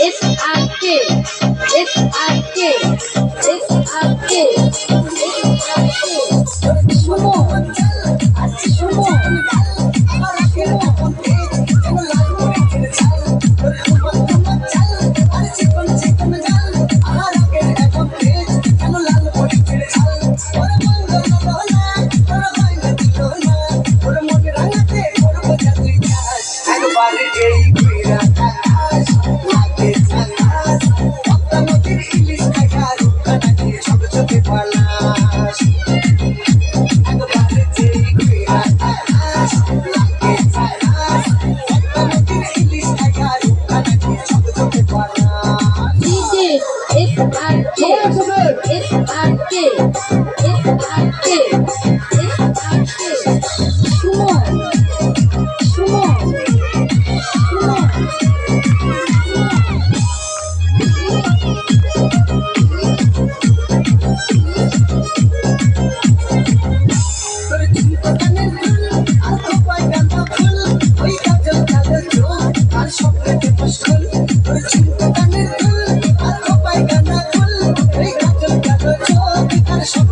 DJ Suman DJ S R K S R K S R K Suman Suman একবারে এই কুইরা আকাশ S R K S R K S R K S R K Suman Suman Suman আর আর স্বপ্নেতে মুশকুল তোর